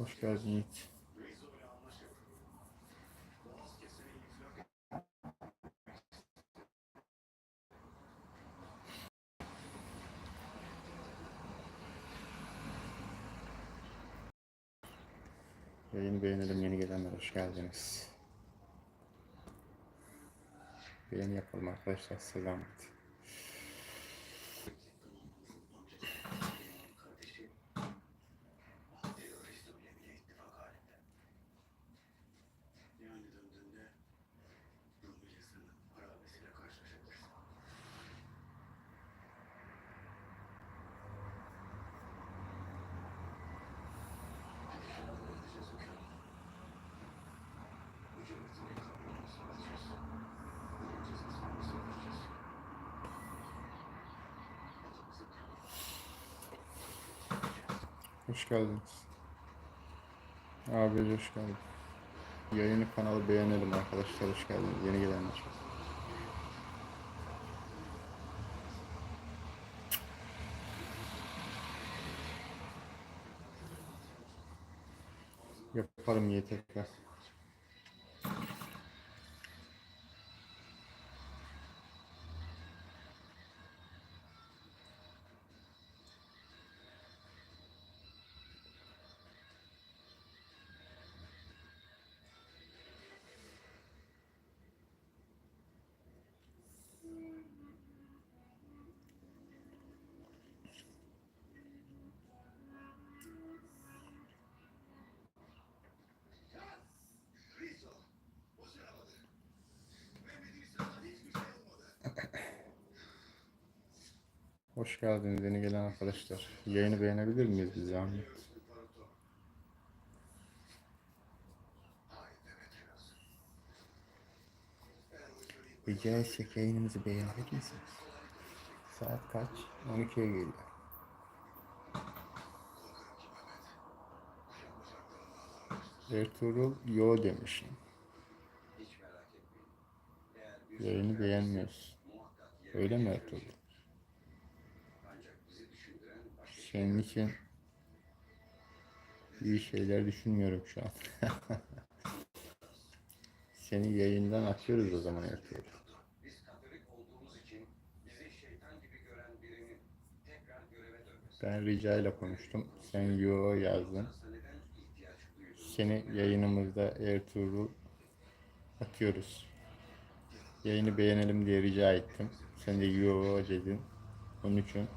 Hoş geldin Yiğit. Yayını beğenelim yeni gelenler hoş geldiniz. Beğeni yapalım arkadaşlar selamet. Kardeşi Hoş geldiniz. Abi hoş geldin. Yayını kanalı beğenelim arkadaşlar hoş geldiniz yeni gelenler. Yaparım iyi Hoş geldiniz yeni gelen arkadaşlar. Yayını beğenebilir miyiz biz zahmet? Rica etsek yayınımızı beğenecek misiniz? Saat kaç? 12'ye geliyor. Ertuğrul yo demişim. Yayını beğenmiyorsun. muhakkak Öyle mi Ertuğrul? Senin için iyi şeyler düşünmüyorum şu an. Seni yayından atıyoruz o zaman dönmesi. Ben Rica ile konuştum. Sen yo yazdın. Seni yayınımızda Ertuğrul atıyoruz. Yayını beğenelim diye rica ettim. Sen de yo dedin. Onun için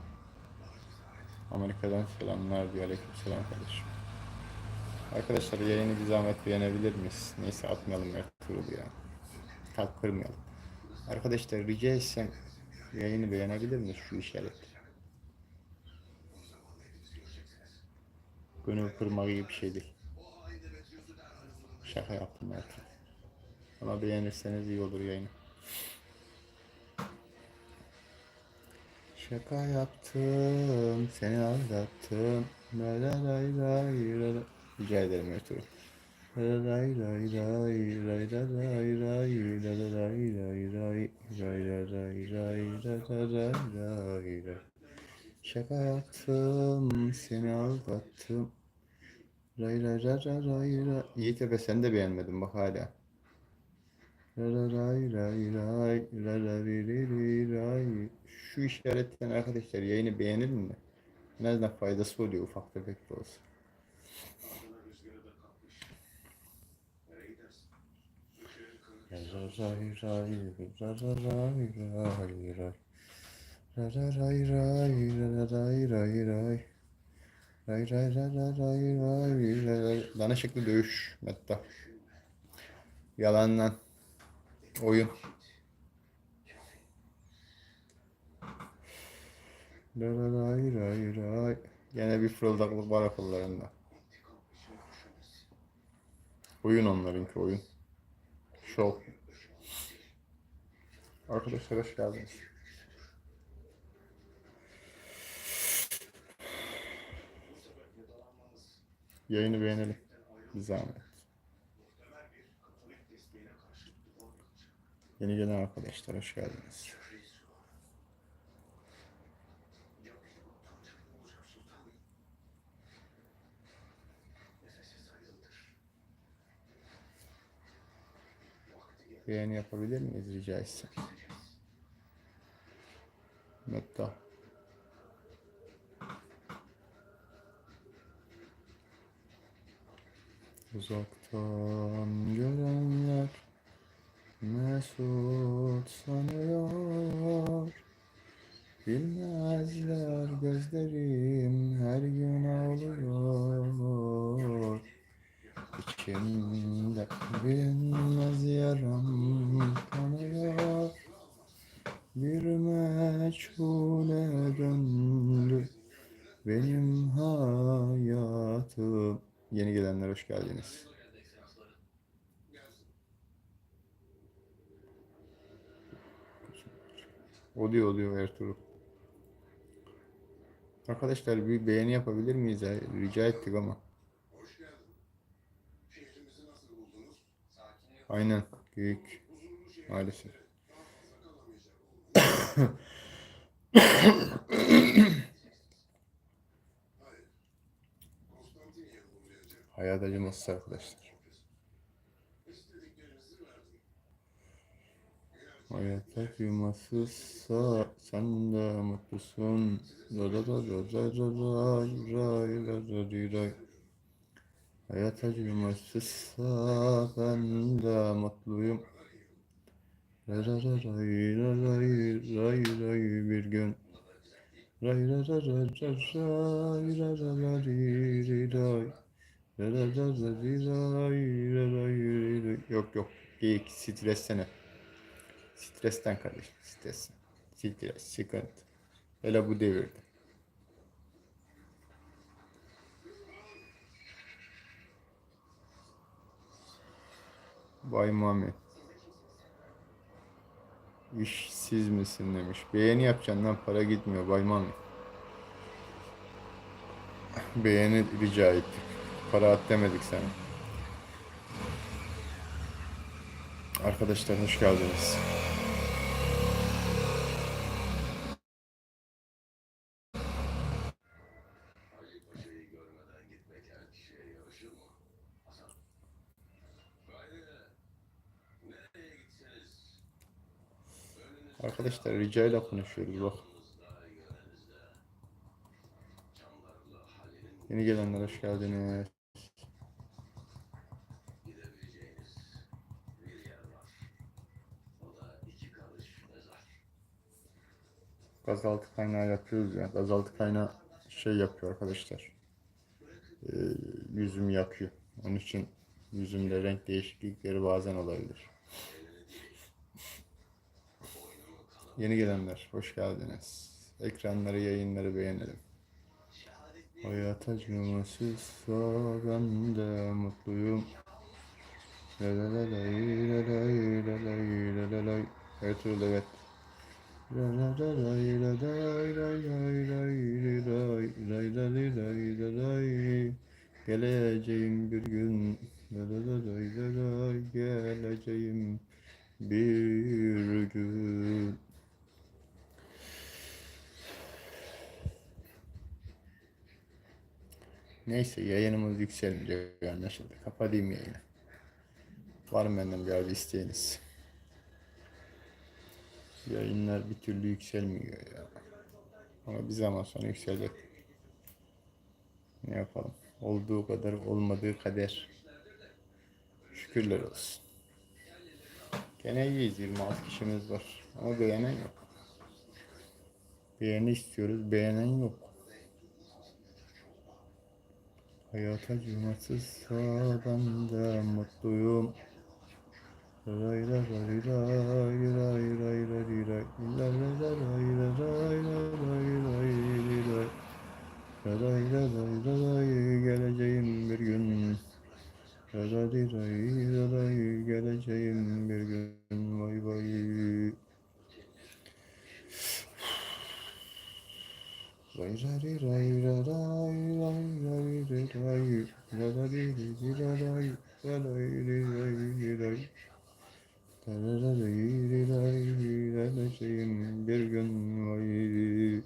Amerika'dan selamlar diyor. Aleyküm selam kardeşim. Arkadaşlar yayını bir zahmet beğenebilir miyiz? Neyse atmayalım Ertuğrul ya. Kalp kırmayalım. Arkadaşlar rica etsem yayını beğenebilir miyiz şu işaret? Gönül kırmak iyi bir şey değil. Şaka yaptım Ertuğrul. Ama beğenirseniz iyi olur yayını. Şaka yaptım, seni aldattım. La la lay lay la la. Rica ederim Ertuğrul. La la lay lay lay lay la lay lay la la lay lay lay lay la lay lay la la lay lay lay. Şaka yaptım, seni aldattım. Ray ray ray ray ray. Yiğit Efe sen de beğenmedin bak hala. Şu işaretten arkadaşlar yayını beğenelim de. En azından faydası oluyor ufak tefek de olsa. Dana şekli dövüş metta. Yalandan. Oyun. Ray ray ray. Gene bir fırıldaklık var akıllarında. Oyun onlarınki oyun. Şov. Arkadaşlar hoş geldiniz. Yayını beğenelim. Bir zahmet. Yeni gelen arkadaşlar hoş geldiniz. Beğeni yapabilir miyiz rica etsem? Metta. Uzaktan görenler Mesut sanıyor. Bilmezler gözlerim her gün ağlıyor. İçimde bilinmez yaram kanıyor. Bir meçhule döndü benim hayatım. Yeni gelenler hoş geldiniz. Oluyor oluyor Ertuğrul. Arkadaşlar bir beğeni yapabilir miyiz? Rica ettik ama. Aynen. Büyük. Maalesef. Hayat acımasız arkadaşlar. Hayatta kıymasızsa sen de mutlusun. Hayat acımasızsa ben de mutluyum. Ray ray ray ray ray ray bir gün. Ray ray ray ray ray ray ray ray Yok yok. İyi streslene. Stresten kardeşim. Stres. Stres. Sıkıntı. Hele bu devirde. Bay Mami. İşsiz misin demiş. Beğeni yapacaksın lan para gitmiyor Bay Mami. Beğeni rica ettik. Para at demedik sana. Arkadaşlar hoş geldiniz. Arkadaşlar ricayla konuşuyoruz bak. Yeni gelenler hoş geldiniz. Gazaltı kaynağı yapıyoruz ya. Gazaltı kaynağı şey yapıyor arkadaşlar. Ee, yüzümü yakıyor. Onun için yüzümde renk değişiklikleri bazen olabilir. Yeni gelenler, hoş geldiniz. Ekranları, yayınları beğenelim. Hayata cümlesi sağ ben de mutluyum. Ertuğrul evet. Geleceğim bir gün Geleceğim bir gün Neyse yayınımız yükselmeyecek anlaşıldı. Kapatayım yayını. Var mı benden bir isteğiniz? Yayınlar bir türlü yükselmiyor ya. Ama bir zaman sonra yükselecek. Ne yapalım? Olduğu kadar olmadığı kader. Şükürler olsun. Gene iyiyiz 26 kişimiz var. Ama beğenen yok. Beğeni istiyoruz. Beğenen yok. Hayata acımasız sağdan da mutluyum. Ray ray ray ray ray ray ray ray ray ray ray ray ray ray ray ray ray geleceğim bir gün di ray la ray geleceğim bir gün vay vay Şeyin bir gün vay.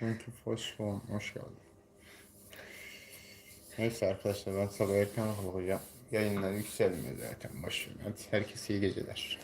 Thank you for hoş geldin. Neyse arkadaşlar ben sabah erken kalkacağım. Yayınlar yükselmiyor zaten. Boş ver. Hadi herkese iyi geceler.